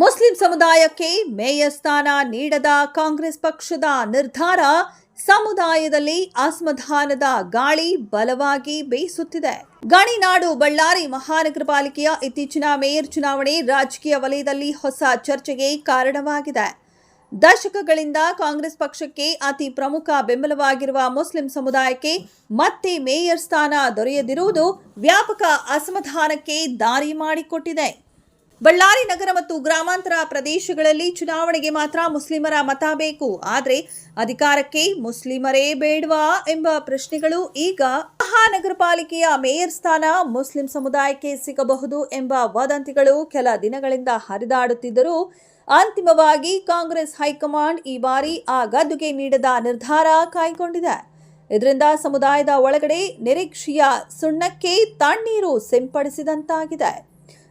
Muslim ಸಮುದಾಯಕ್ಕೆ mayor ಸ್ಥಾನ ನೀಡದ ಕಾಂಗ್ರೆಸ್ ಪಕ್ಷದ ನಿರ್ಧಾರ ಸಮುದಾಯದಲ್ಲಿ ಅಸಮಾಧಾನದ ಗಾಳಿ ಬಲವಾಗಿ ಬೀಸುತ್ತಿದೆ. ಗಣಿನಾಡು ಬಳ್ಳಾರಿ ಮಹಾನಗರ ಪಾಲಿಕೆಯ ಇತ್ತೀಚಿನ ಮೇಯರ್ ಚುನಾವಣೆ ರಾಜಕೀಯ ವಲಯದಲ್ಲಿ ಹೊಸ ಚರ್ಚೆಗೆ ಕಾರಣವಾಗಿದೆ. ದಶಕಗಳಿಂದ ಕಾಂಗ್ರೆಸ್ ಪಕ್ಷಕ್ಕೆ ಅತಿ ಪ್ರಮುಖ ಬೆಂಬಲವಾಗಿರುವ ಮುಸ್ಲಿಂ ಸಮುದಾಯಕ್ಕೆ ಮತ್ತೆ ಮೇಯರ್ ಸ್ಥಾನ ದೊರೆಯದಿರುವುದು ವ್ಯಾಪಕ ಅಸಮಾಧಾನಕ್ಕೆ ದಾರಿ ಮಾಡಿಕೊಟ್ಟಿದೆ. ಬಳ್ಳಾರಿ ನಗರ ಮತ್ತು ಗ್ರಾಮಾಂತರ ಪ್ರದೇಶಗಳಲ್ಲಿ ಚುನಾವಣೆಗೆ ಮಾತ್ರ ಮುಸ್ಲಿಮರ ಮತ ಬೇಕು. ಆದರೆ ಅಧಿಕಾರಕ್ಕೆ ಮುಸ್ಲಿಮರೇ ಬೇಡವಾ ಎಂಬ ಪ್ರಶ್ನೆಗಳು ಈಗ ಮಹಾನಗರ ಪಾಲಿಕೆಯ ಮೇಯರ್ ಸ್ಥಾನ ಮುಸ್ಲಿಂ ಸಮುದಾಯಕ್ಕೆ ಸಿಗಬಹುದು ಎಂಬ ವದಂತಿಗಳು ಕೆಲ ದಿನಗಳಿಂದ ಹರಿದಾಡುತ್ತಿದ್ದರೂ ಅಂತಿಮವಾಗಿ ಕಾಂಗ್ರೆಸ್ ಹೈಕಮಾಂಡ್ ಈ ಬಾರಿ ಆ ಗದ್ದುಗೆ ನೀಡದ ನಿರ್ಧಾರ ಕೈಗೊಂಡಿದೆ ಇದರಿಂದ ಸಮುದಾಯದ ಒಳಗಡೆ ನಿರೀಕ್ಷೆಯ ಸುಣ್ಣಕ್ಕೆ ತಣ್ಣೀರು ಸಿಂಪಡಿಸಿದಂತಾಗಿದೆ.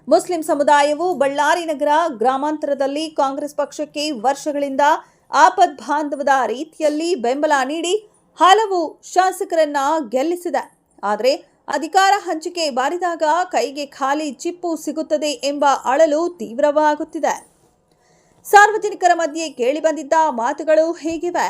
ಮುಸ್ಲಿಂ ಸಮುದಾಯವು ಬಳ್ಳಾರಿ ನಗರ ಗ್ರಾಮಾಂತರದಲ್ಲಿ ಕಾಂಗ್ರೆಸ್ ಪಕ್ಷಕ್ಕೆ ವರ್ಷಗಳಿಂದ ಆಪದ್ ಬಾಂಧವದ ರೀತಿಯಲ್ಲಿ ಬೆಂಬಲ ನೀಡಿ ಹಲವು ಶಾಸಕರನ್ನ ಗೆಲ್ಲಿಸಿದೆ. ಆದರೆ ಅಧಿಕಾರ ಹಂಚಿಕೆ ಬಾರಿದಾಗ ಕೈಗೆ ಖಾಲಿ ಚಿಪ್ಪು ಸಿಗುತ್ತದೆ ಎಂಬ ಅಳಲು ತೀವ್ರವಾಗುತ್ತಿದೆ. ಸಾರ್ವಜನಿಕರ ಮಧ್ಯೆ ಕೇಳಿಬಂದಿದ್ದ ಮಾತುಗಳು ಹೇಗಿವೆ?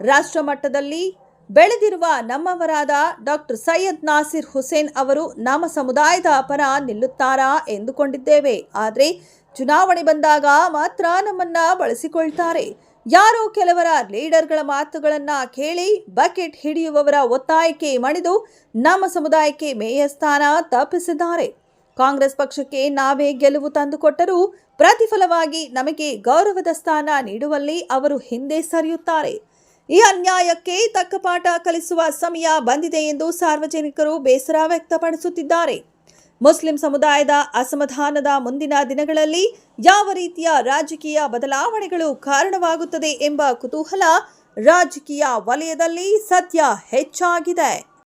ರಾಷ್ಟ್ರ ಮಟ್ಟದಲ್ಲಿ ಬೆಳೆದಿರುವ ನಮ್ಮವರಾದ ಡಾಕ್ಟರ್ ಸೈಯದ್ ನಾಸಿರ್ ಹುಸೇನ್ ಅವರು ನಮ್ಮ ಸಮುದಾಯದ ಪರ ನಿಲ್ಲುತ್ತಾರಾ ಎಂದುಕೊಂಡಿದ್ದೇವೆ. ಆದರೆ ಚುನಾವಣೆ ಬಂದಾಗ ಮಾತ್ರ ನಮ್ಮನ್ನ ಬಳಸಿಕೊಳ್ತಾರೆ. ಯಾರೋ ಕೆಲವರ ಲೀಡರ್ಗಳ ಮಾತುಗಳನ್ನು ಕೇಳಿ ಬಕೆಟ್ ಹಿಡಿಯುವವರ ಒತ್ತಾಯಕ್ಕೆ ಮಣಿದು ನಮ್ಮ ಸಮುದಾಯಕ್ಕೆ ಮೇಯ ಸ್ಥಾನ ತಪ್ಪಿಸಿದ್ದಾರೆ. ಕಾಂಗ್ರೆಸ್ ಪಕ್ಷಕ್ಕೆ ನಾವೇ ಗೆಲುವು ತಂದುಕೊಟ್ಟರೂ ಪ್ರತಿಫಲವಾಗಿ ನಮಗೆ ಗೌರವದ ಸ್ಥಾನ ನೀಡುವಲ್ಲಿ ಅವರು ಹಿಂದೆ ಸರಿಯುತ್ತಾರೆ. ಈ ಅನ್ಯಾಯಕ್ಕೆ ತಕ್ಕ ಪಾಠ ಕಲಿಸುವ ಸಮಯ ಬಂದಿದೆ ಎಂದು ಸಾರ್ವಜನಿಕರು ಬೇಸರ ವ್ಯಕ್ತಪಡಿಸುತ್ತಿದ್ದಾರೆ. ಮುಸ್ಲಿಂ ಸಮುದಾಯದ ಅಸಮಾಧಾನದ ಮುಂದಿನ ದಿನಗಳಲ್ಲಿ ಯಾವ ರೀತಿಯ ರಾಜಕೀಯ ಬದಲಾವಣೆಗಳು ಕಾರಣವಾಗುತ್ತದೆ ಎಂಬ ಕುತೂಹಲ ರಾಜಕೀಯ ವಲಯದಲ್ಲಿ ಸದ್ಯ ಹೆಚ್ಚಾಗಿದೆ.